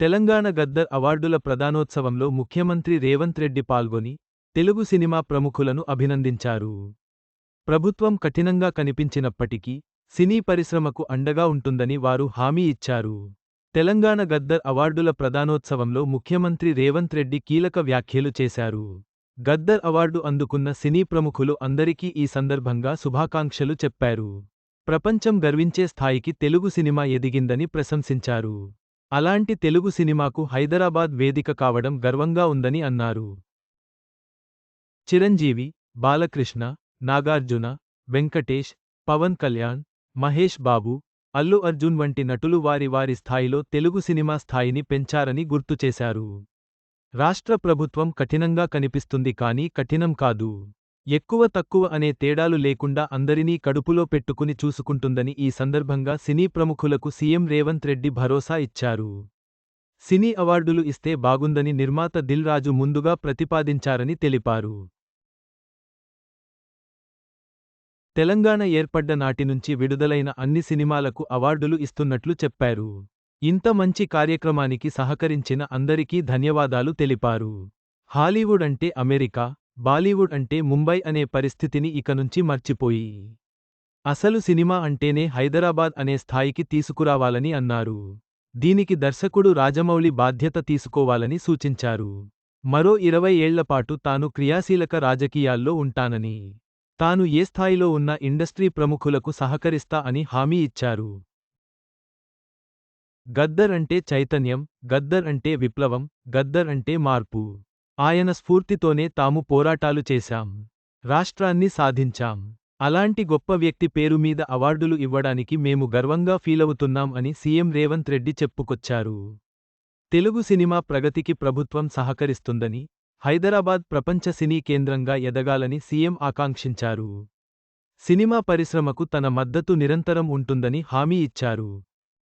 తెలంగాణ గద్దర్ అవార్డుల ప్రదానోత్సవంలో ముఖ్యమంత్రి రేవంత్ రెడ్డి పాల్గొని తెలుగు సినిమా ప్రముఖులను అభినందించారు. ప్రభుత్వం కఠినంగా కనిపించినప్పటికీ సినీ పరిశ్రమకు అండగా ఉంటుందని వారు హామీ ఇచ్చారు. తెలంగాణ గద్దర్ అవార్డుల ప్రదానోత్సవంలో ముఖ్యమంత్రి రేవంత్ రెడ్డి కీలక వ్యాఖ్యలు చేశారు. గద్దర్ అవార్డు అందుకున్న సినీ ప్రముఖులు అందరికీ ఈ సందర్భంగా శుభాకాంక్షలు చెప్పారు. ప్రపంచం గర్వించే స్థాయికి తెలుగు సినిమా ఎదిగిందని ప్రశంసించారు. అలాంటి తెలుగు సినిమాకు హైదరాబాద్ వేదిక కావడం గర్వంగా ఉందని అన్నారు. చిరంజీవి బాలకృష్ణ నాగార్జున వెంకటేష్ పవన్ కళ్యాణ్ మహేష్ బాబు అల్లు అర్జున్ వంటి నటులు వారి వారి స్థాయిలో తెలుగు సినిమా స్థాయిని పెంచారని గుర్తుచేశారు రాష్ట్ర ప్రభుత్వం కఠినంగా కనిపిస్తుంది కానీ కఠినం కాదు. ఎక్కువ తక్కువ అనే తేడాలు లేకుండా అందరినీ కడుపులో పెట్టుకుని చూసుకుంటుందని ఈ సందర్భంగా సినీ ప్రముఖులకు సీఎం రేవంత్ రెడ్డి భరోసా ఇచ్చారు. సినీ అవార్డులు ఇస్తే బాగుందని నిర్మాత దిల్ రాజు ముందుగా ప్రతిపాదించారని తెలిపారు. తెలంగాణ ఏర్పడ్డ నాటి నుంచి విడుదలైన అన్ని సినిమాలకు అవార్డులు ఇస్తున్నట్లు చెప్పారు. ఇంత మంచి కార్యక్రమానికి సహకరించిన అందరికీ ధన్యవాదాలు తెలిపారు. హాలీవుడ్ అంటే అమెరికా బాలీవుడ్ అంటే ముంబై అనే పరిస్థితిని ఇక నుంచి మర్చిపోయి. అసలు సినిమా అంటేనే హైదరాబాద్ అనే స్థాయికి తీసుకురావాలని అన్నారు. దీనికి దర్శకుడు రాజమౌళి బాధ్యత తీసుకోవాలని సూచించారు. మరో ఇరవై ఏళ్ళపాటు తాను క్రియాశీలక రాజకీయాల్లో ఉంటానని. తాను ఏ స్థాయిలో ఉన్న ఇండస్ట్రీ ప్రముఖులకు సహకరిస్తా అని హామీ ఇచ్చారు. గద్దర్ అంటే చైతన్యం గద్దర్ అంటే విప్లవం గద్దర్ అంటే మార్పు. ఆయన స్ఫూర్తితోనే తాము పోరాటాలు చేశాం. రాష్ట్రాన్ని సాధించాం. అలాంటి గొప్ప వ్యక్తి పేరు మీద అవార్డులు ఇవ్వడానికి మేము గర్వంగా ఫీలవుతున్నాం అని సీఎం రేవంత్ రెడ్డి చెప్పుకొచ్చారు. తెలుగు సినిమా ప్రగతికి ప్రభుత్వం సహకరిస్తుందని హైదరాబాద్ ప్రపంచ సినీ కేంద్రంగా ఎదగాలని సీఎం ఆకాంక్షించారు. సినిమా పరిశ్రమకు తన మద్దతు నిరంతరం ఉంటుందని హామీ ఇచ్చారు.